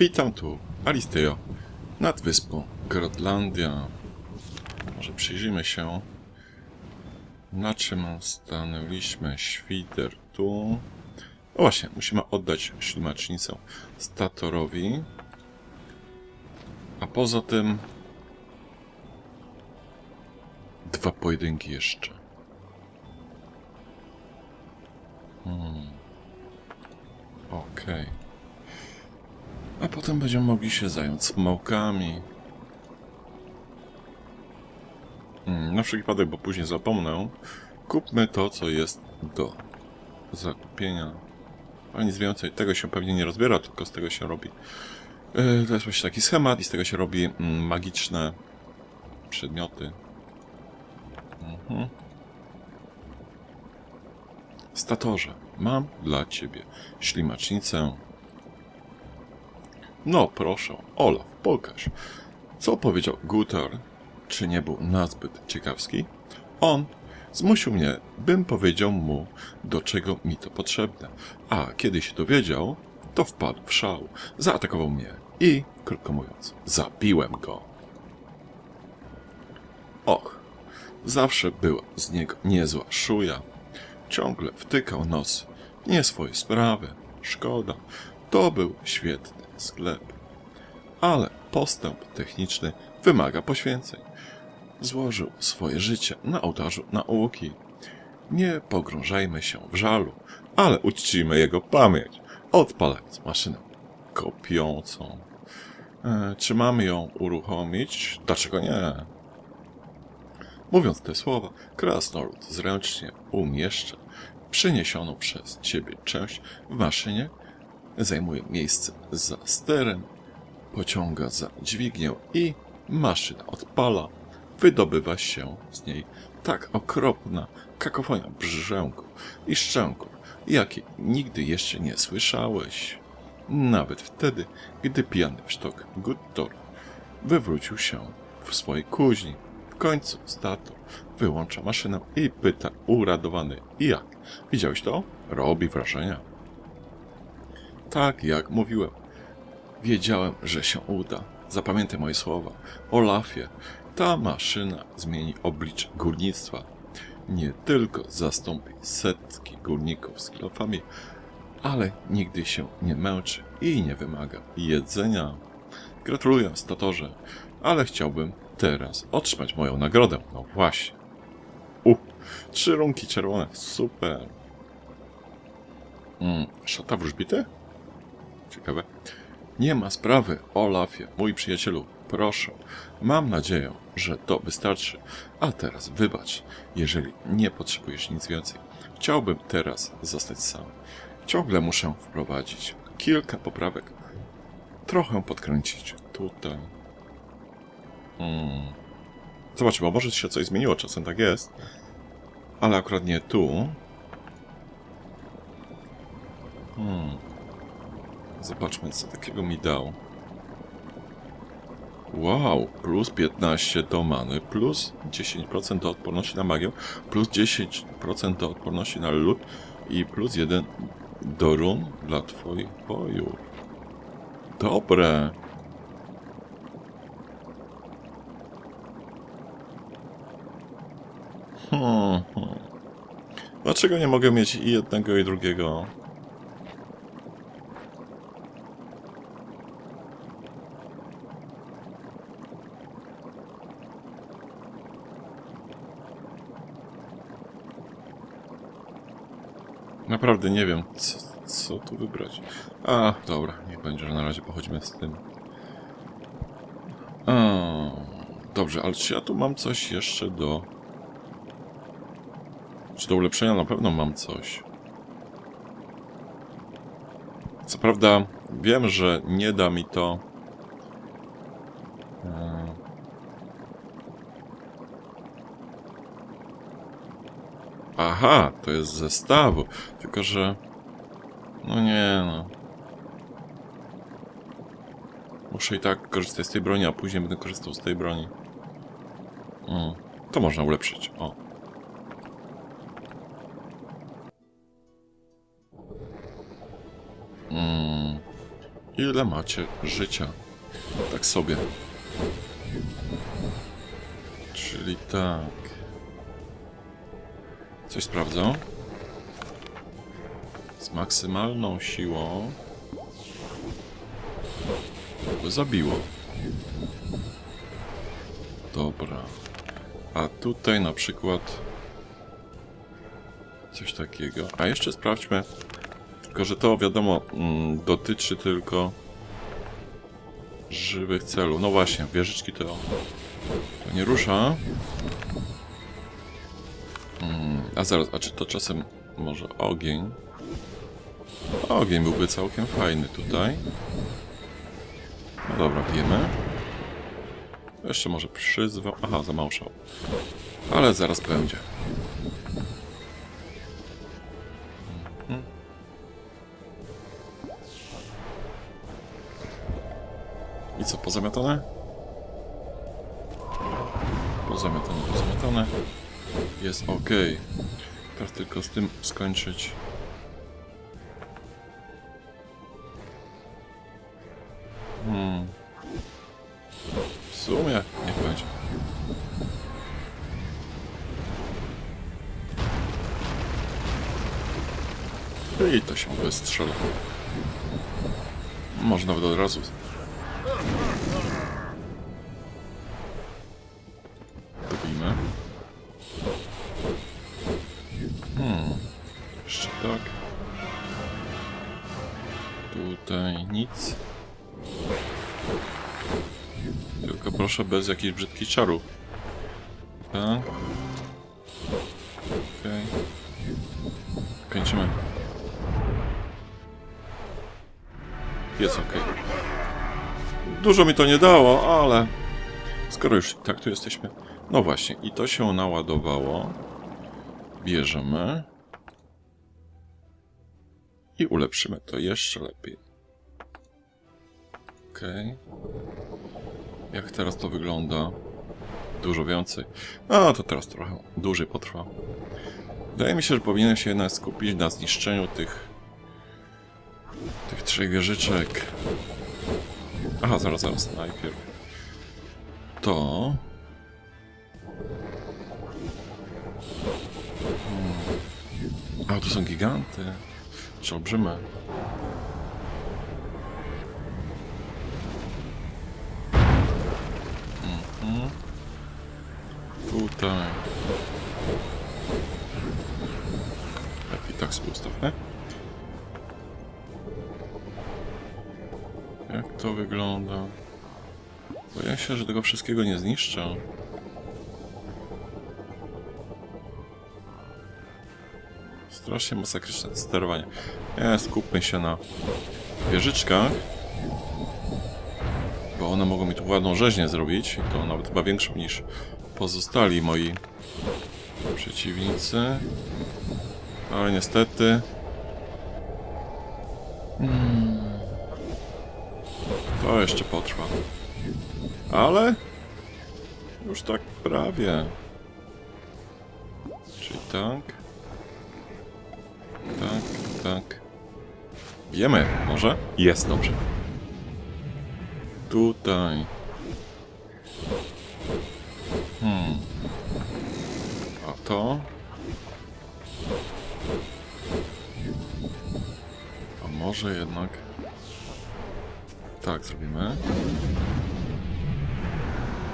Witam tu, Alisteo, nad wyspą Grotlandia. Może przyjrzyjmy się, na czym stanęliśmy. Świder tu. O właśnie, musimy oddać ślimacznicę statorowi. A poza tym dwa pojedynki jeszcze. Hmm. Okej. A potem będziemy mogli się zająć smałkami. Hmm, na wszelki wypadek, bo później zapomnę, kupmy to, co jest do zakupienia. Ale nic więcej, tego się pewnie nie rozbiera, tylko z tego się robi. Yy, to jest właśnie taki schemat i z tego się robi mm, magiczne przedmioty. Mhm. Statorze, mam dla ciebie ślimacznicę. No proszę, Olaf, pokaż. Co powiedział Guter? Czy nie był nazbyt ciekawski? On zmusił mnie, bym powiedział mu, do czego mi to potrzebne. A kiedy się dowiedział, to wpadł w szał, zaatakował mnie i, krótko mówiąc, zabiłem go. Och, zawsze była z niego niezła szuja. Ciągle wtykał nos w nie swoje sprawy. Szkoda, to był świetny sklep. Ale postęp techniczny wymaga poświęceń. Złożył swoje życie na ołtarzu nauki. Nie pogrążajmy się w żalu, ale uczcijmy jego pamięć, odpalając maszynę kopiącą. E, czy mamy ją uruchomić? Dlaczego nie? Mówiąc te słowa, krasnolud zręcznie umieszcza przeniesioną przez ciebie część w maszynie, zajmuje miejsce za sterem, pociąga za dźwignię i maszyna odpala. Wydobywa się z niej tak okropna kakofonia brzęku i szczęku, jakiej nigdy jeszcze nie słyszałeś. Nawet wtedy, gdy pijany w sztok Guttor wywrócił się w swojej kuźni. W końcu stator wyłącza maszynę i pyta uradowany jak? Widziałeś to? Robi wrażenie. Tak, jak mówiłem. Wiedziałem, że się uda. Zapamiętaj moje słowa. Olafie, ta maszyna zmieni oblicze górnictwa. Nie tylko zastąpi setki górników z kilofami, ale nigdy się nie męczy i nie wymaga jedzenia. Gratuluję, statorze, ale chciałbym teraz otrzymać moją nagrodę. No właśnie. U, trzy runki czerwone, super. Mm, szata wróżbity? Ciekawe. Nie ma sprawy, Olafie, mój przyjacielu. Proszę. Mam nadzieję, że to wystarczy. A teraz wybacz, jeżeli nie potrzebujesz nic więcej. Chciałbym teraz zostać sam. Ciągle muszę wprowadzić kilka poprawek. Trochę podkręcić tutaj. Hmm. Zobaczmy, bo może się coś zmieniło, czasem tak jest. Ale akurat nie tu. Hmm. Zobaczmy, co takiego mi dał. Wow, plus 15 do many, plus 10% do odporności na magię, plus 10% do odporności na lód i plus 1 do run dla twoich bojów. Dobre. Hmm, hmm. Dlaczego nie mogę mieć i jednego i drugiego? Naprawdę nie wiem, co, co tu wybrać. A, dobra, niech będzie, że na razie pochodźmy z tym. A, dobrze, ale czy ja tu mam coś jeszcze do... Czy do ulepszenia na pewno mam coś? Co prawda, wiem, że nie da mi to... Aha, to jest zestawu. Tylko, że... No nie no. Muszę i tak korzystać z tej broni, a później będę korzystał z tej broni. Mm, to można ulepszyć. O. Mm. Ile macie życia? Tak sobie. Czyli tak. Coś sprawdzą. Z maksymalną siłą. By zabiło. Dobra. A tutaj na przykład coś takiego. A jeszcze sprawdźmy. Tylko, że to wiadomo, mm, dotyczy tylko żywych celów. No właśnie, wieżyczki to, to nie rusza. A zaraz, a czy to czasem może ogień? Ogień byłby całkiem fajny tutaj. No dobra, wiemy. Jeszcze może przyzwał. Aha, zamałszał. Ale zaraz będzie. I co, pozamiatane? Pozamiatane, pozamiatane. Jest ok. Teraz tylko z tym skończyć. Hmm. W sumie, niech będzie. I to się wystrzela. Może nawet od razu. Bez jakichś brzydkich czarów. Tak. Okej. Kończymy. Jest okej. Dużo mi to nie dało, ale... Skoro już tak tu jesteśmy... No właśnie, i to się naładowało. Bierzemy. I ulepszymy to jeszcze lepiej. Okej. Jak teraz to wygląda? Dużo więcej. A, to teraz trochę dłużej potrwa. Wydaje mi się, że powinienem się jednak skupić na zniszczeniu tych... tych trzech wieżyczek. Aha, zaraz, zaraz, najpierw. To... Hmm. A, to są giganty. Czy olbrzymy. Tutaj. Lepiej tak sobie ustawmy. Jak to wygląda? Boję się, że tego wszystkiego nie zniszczę. Strasznie masakryczne sterowanie. Nie, skupmy się na wieżyczkach. Bo one mogą mi tu ładną rzeźnię zrobić. I to nawet chyba większą niż pozostali moi przeciwnicy. Ale niestety... Hmm. To jeszcze potrwa. Ale... Już tak prawie. Czyli tak. Tak, tak. Wiemy, może? Jest dobrze. Tutaj. Hmm. A to? A może jednak... Tak zrobimy.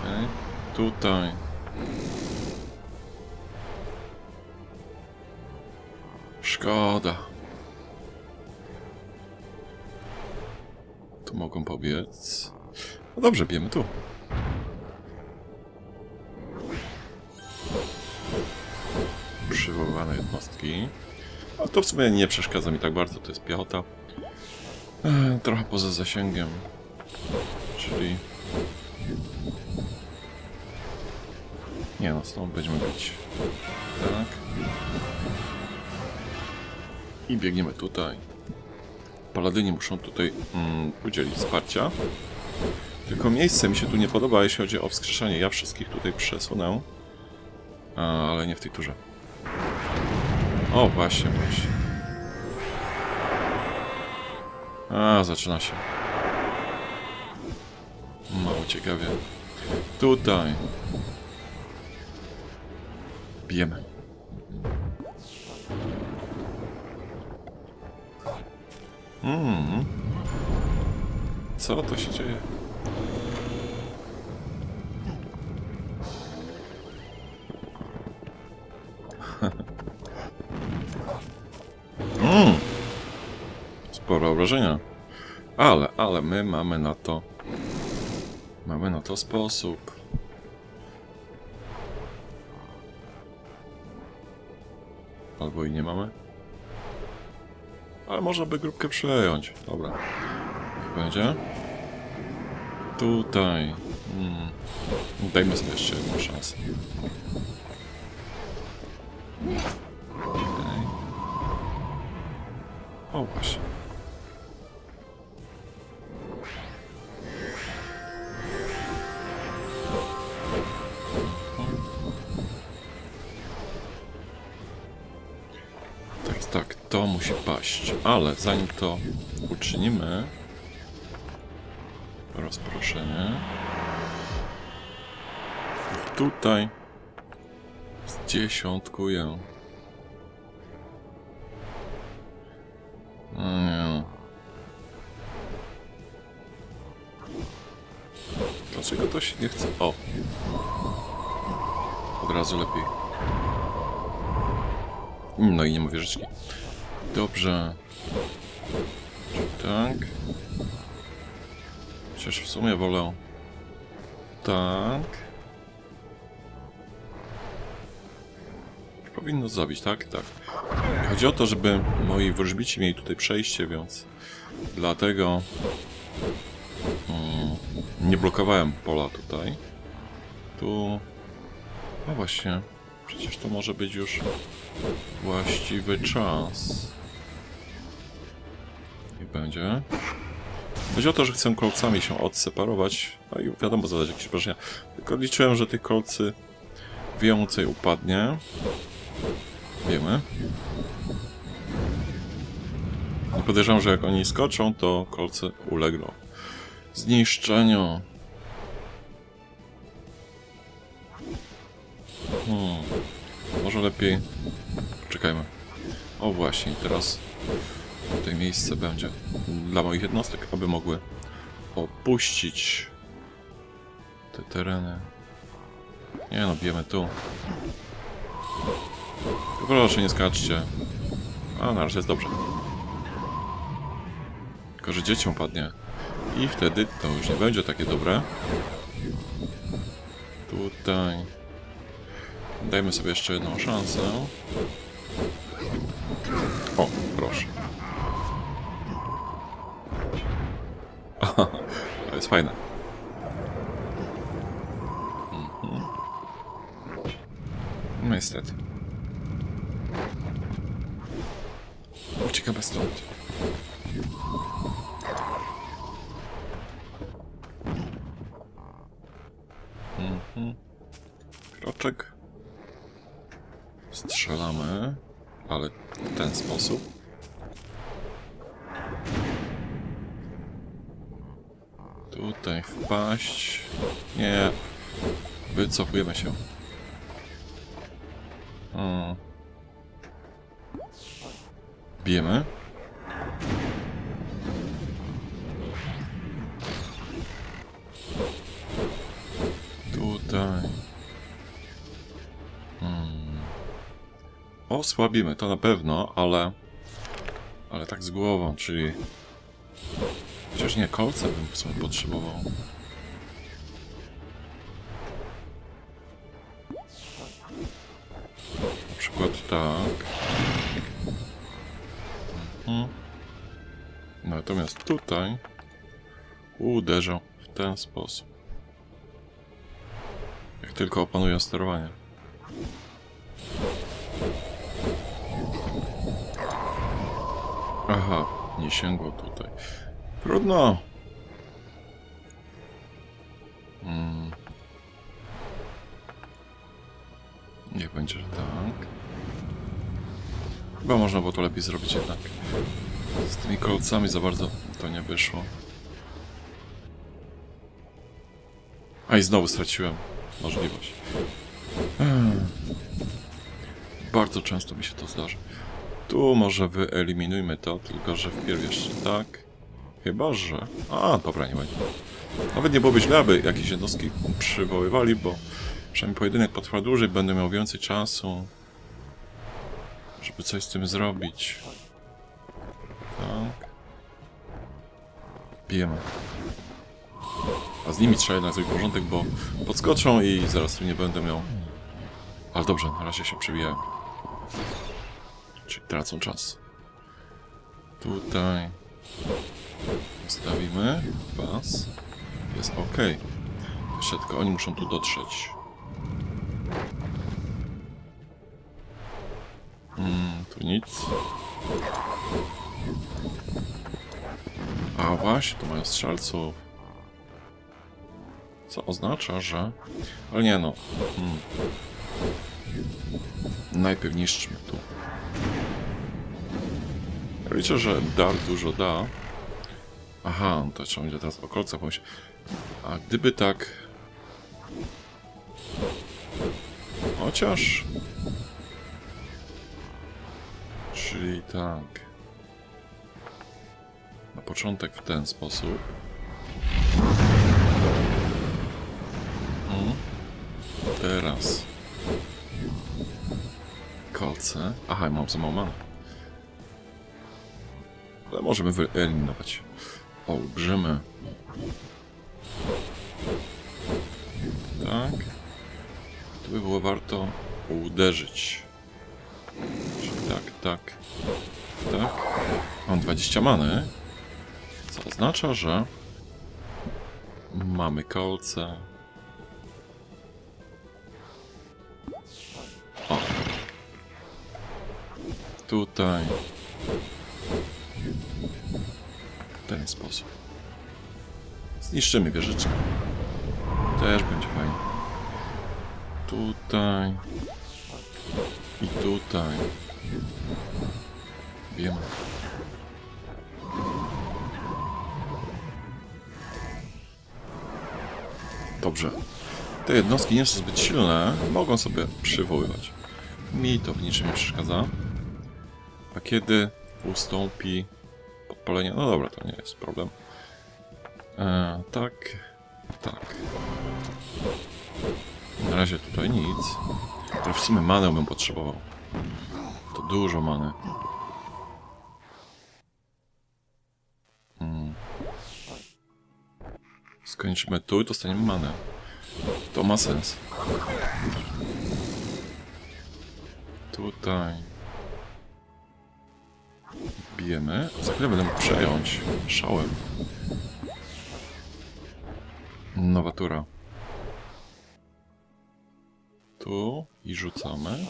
Okej. Tutaj. Szkoda. Tu mogą pobiec. No dobrze, bijemy tu. Jednostki. A to w sumie nie przeszkadza mi tak bardzo, to jest piechota. Ech, trochę poza zasięgiem. Czyli... Nie no, stąd będziemy bić. Tak. I biegniemy tutaj. Paladyni muszą tutaj mm, udzielić wsparcia. Tylko miejsce mi się tu nie podoba, jeśli chodzi o wskrzeszanie. Ja wszystkich tutaj przesunę. A, ale nie w tej turze. O, właśnie, właśnie. A, zaczyna się. Mało ciekawie. Tutaj. Bijemy. Mm. Co to się dzieje? Obrażenia. Ale, ale my mamy na to. Mamy na to sposób. Albo i nie mamy. Ale można by grupkę przejąć. Dobra. Niech będzie. Tutaj. Hmm. Dajmy sobie jeszcze jedną szansę. Okej. O właśnie. Musi paść. Ale zanim to uczynimy, rozproszenie. Tutaj zdziesiątkuję. Nie. Dlaczego to się nie chce? O! Od razu lepiej. No i nie ma wieżyczki. Dobrze. Tak. Chociaż w sumie wolę. Tak. Powinno zabić, tak? Tak. Chodzi o to, żeby moi wróżbici mieli tutaj przejście, więc dlatego mm, nie blokowałem pola tutaj. Tu. No właśnie. Przecież to może być już właściwy czas. Będzie. Chodzi o to, że chcę kolcami się odseparować, no i wiadomo, zadać jakieś obrażenia. Tylko liczyłem, że tych kolcy więcej upadnie. Wiemy. I podejrzewam, że jak oni skoczą, to kolce ulegną zniszczeniu. Hmm. Może lepiej. Poczekajmy. O właśnie, teraz tutaj miejsce będzie dla moich jednostek, aby mogły opuścić te tereny. Nie no, bijemy tu. Proszę, nie skaczcie. A, na razie jest dobrze. Tylko, że dzieciom padnie. I wtedy to już nie będzie takie dobre. Tutaj. Dajmy sobie jeszcze jedną szansę. Jest fajne. Mhm. No Niestety. Uciekamy stąd. Mhm. Kroczek. Strzelamy, ale w ten sposób. Wpaść. Nie. Wycofujemy się. O. Bijemy. Tutaj. Hmm. Osłabimy to na pewno, ale... Ale tak z głową, czyli... Chociaż nie, kolce bym w sumie potrzebował. Tutaj uderzę w ten sposób. Jak tylko opanuję sterowanie. Aha, nie sięgło tutaj. Trudno. Mm. Niech będzie, tak. Chyba można było to lepiej zrobić jednak. Z tymi kolcami za bardzo to nie wyszło. A i znowu straciłem możliwość. Hmm. Bardzo często mi się to zdarza. Tu może wyeliminujmy to, tylko że wpierw jeszcze tak. Chyba, że... A, dobra, nie będzie. Nawet nie byłoby źle, aby jakieś jednostki przywoływali, bo przynajmniej pojedynek potrwa dłużej, będę miał więcej czasu, żeby coś z tym zrobić. Bijemy. A z nimi trzeba jednak zrobić porządek, bo podskoczą i zaraz tu nie będę miał. Ale dobrze, na razie się przebijają. Czyli tracą czas. Tutaj ustawimy pas. Jest ok. Jeszcze tylko oni muszą tu dotrzeć. Mm, tu nic. A właśnie, tu mają strzelców. Co oznacza, że... Ale nie no. Hmm. Najpierw niszczmy tu. Liczę, że dar dużo da. Aha, no to trzeba będzie teraz o kolcach pomyśleć. A gdyby tak... Chociaż... Czyli tak... Na początek w ten sposób. Mhm. Teraz... Kolce. Aha, mam za mało. Ale możemy wyeliminować olbrzymy. Tak. Tu by było warto uderzyć. Czyli tak, tak, tak. Mam 20 many. Co oznacza, że mamy kolce. O. Tutaj. W ten sposób. Zniszczymy wieżyczkę. Też będzie fajnie. Tutaj. I tutaj. Wiemy. Dobrze. Te jednostki nie są zbyt silne, mogą sobie przywoływać. Mi to w niczym nie przeszkadza. A kiedy ustąpi podpalenie? No dobra, to nie jest problem. E, tak, tak. Na razie tutaj nic. Ale w sumie manę bym potrzebował. To dużo many. Hmm. Skończymy tu i dostaniemy manę. To ma sens. Tutaj. Bijemy. Za chwilę będę mógł przejąć. Szałem. Nowa tura. Tu i rzucamy.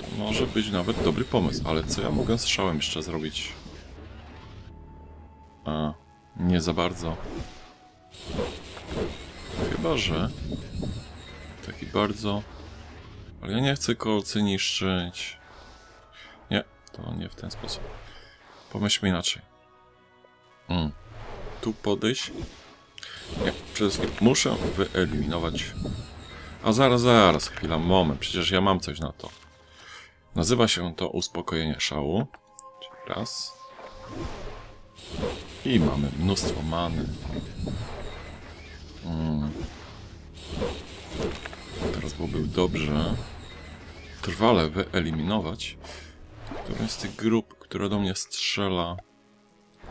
To może być nawet dobry pomysł, ale co ja mogę z szałem jeszcze zrobić? A, nie za bardzo. Chyba, że taki bardzo... Ale ja nie chcę kolcy niszczyć. Nie, to nie w ten sposób. Pomyślmy inaczej. Mm. Tu podejść. Nie, przede wszystkim muszę wyeliminować. A zaraz, zaraz, chwila, moment. Przecież ja mam coś na to. Nazywa się to uspokojenie szału. Raz. I mamy mnóstwo many. Mm. Teraz byłoby dobrze trwale wyeliminować którąś z tych grup, która do mnie strzela.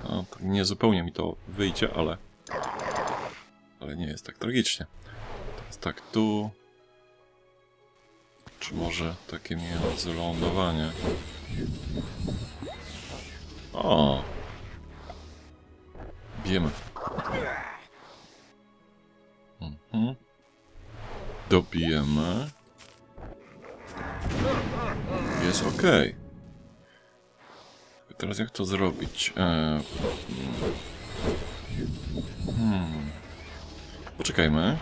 No, tak nie zupełnie mi to wyjdzie, ale ale nie jest tak tragicznie. Teraz tak tu. Czy może takie międzylądowanie? O! Bijemy. Mhm. Dobijemy. Jest ok. Teraz jak to zrobić? Eee, hmm. Poczekajmy.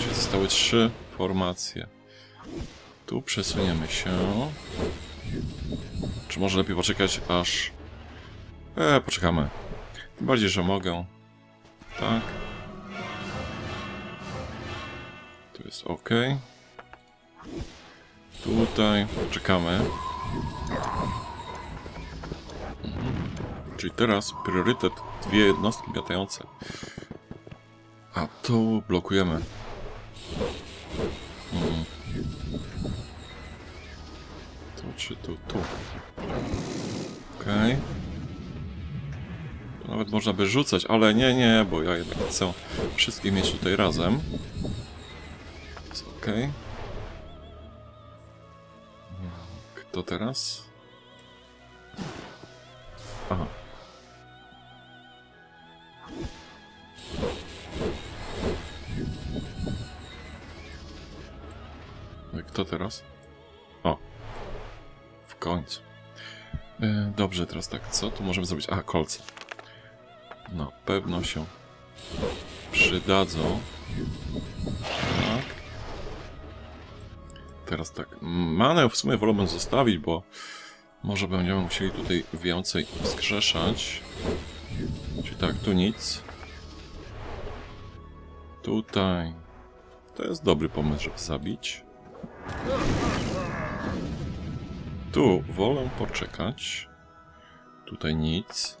Czyli zostały trzy formacje. Tu przesuniemy się. Czy może lepiej poczekać aż... E, poczekamy. Tym bardziej, że mogę. Tak. To jest ok. Tutaj czekamy. Mhm. Czyli teraz priorytet dwie jednostki latające. A tu blokujemy. Mhm. Tu czy tu, tu. Okej. Tu Nawet można by rzucać, ale nie, nie, bo ja jednak chcę wszystkich mieć tutaj razem. Jest okej. Kto teraz? Aha. Kto teraz? O. W końcu. E, Dobrze, teraz tak, co tu możemy zrobić? Aha, kolce. Na pewno się przydadzą. Tak. Teraz tak, manę w sumie wolałbym zostawić, bo może będziemy musieli tutaj więcej wskrzeszać. Czyli tak, tu nic. Tutaj. To jest dobry pomysł, żeby zabić. Tu wolę poczekać. Tutaj nic.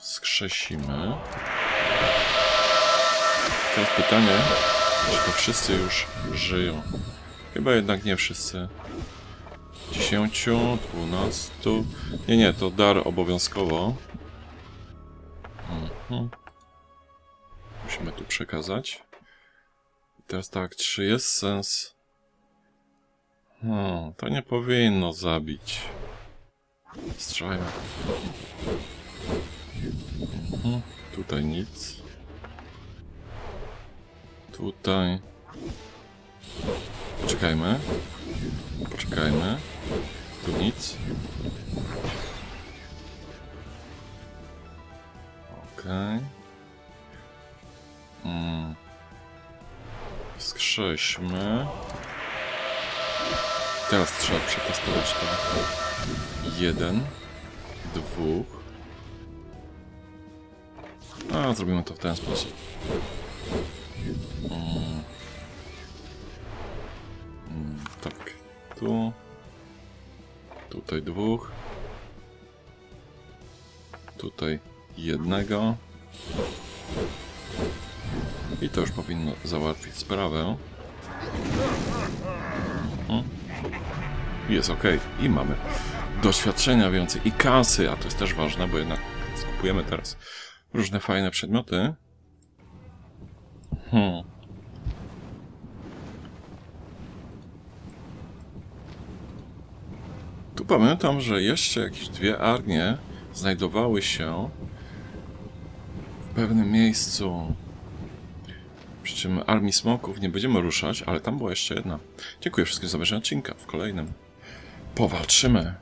Wskrzesimy. Teraz pytanie, czy to wszyscy już żyją? Chyba jednak nie wszyscy. 10, 12. Nie, nie, to dar obowiązkowo. Mhm. Musimy tu przekazać. Teraz tak, czy jest sens? Hmm, to nie powinno zabić. Strzelajmy. Tutaj nic. Tutaj. Poczekajmy. Poczekajmy. Tu nic. Okej. Mm. Wskrześmy. Teraz trzeba przetestować to. Jeden. Dwóch. A, zrobimy to w ten sposób. Mm. Mm, tak. Tu. Tutaj dwóch. Tutaj jednego. I to już powinno załatwić sprawę. Mhm. Jest ok. I mamy doświadczenia więcej i kasy, a to jest też ważne, bo jednak skupujemy teraz różne fajne przedmioty. Hmm. Tu pamiętam, że jeszcze jakieś dwie armie znajdowały się w pewnym miejscu. Przy czym armii smoków nie będziemy ruszać, ale tam była jeszcze jedna. Dziękuję wszystkim za obejrzenie odcinka. W kolejnym powalczymy